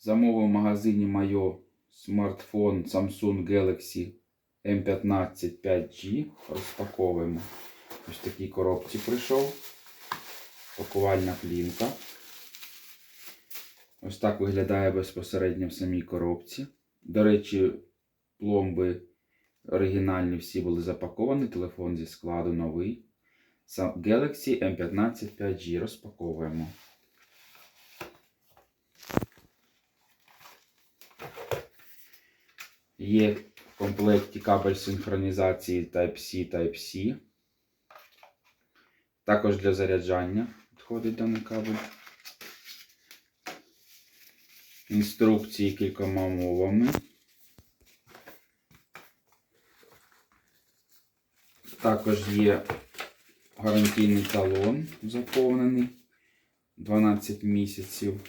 Замовив в магазині Майо смартфон Samsung Galaxy M15 5G. Розпаковуємо. Ось такій коробці прийшов. Пакувальна плівка. Ось так виглядає безпосередньо в самій коробці. До речі, пломби оригінальні всі були запаковані. Телефон зі складу новий. Galaxy M15 5G. Розпаковуємо. Є в комплекті кабель синхронізації Type-C Type-C. Також для заряджання підходить даний кабель. Інструкції кількома мовами. Також є гарантійний талон заповнений 12 місяців.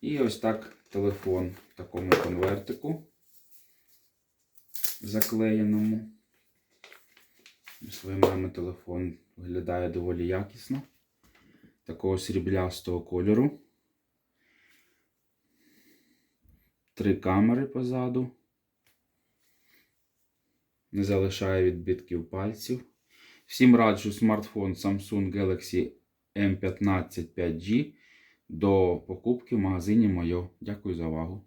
І ось так телефон в такому конвертику заклеєному. Ось виймаємо телефон, виглядає доволі якісно. Такого сріблястого кольору. Три камери позаду. Не залишає відбитків пальців. Всім раджу смартфон Samsung Galaxy M15 5G до покупки в магазині Мойо. Дякую за увагу.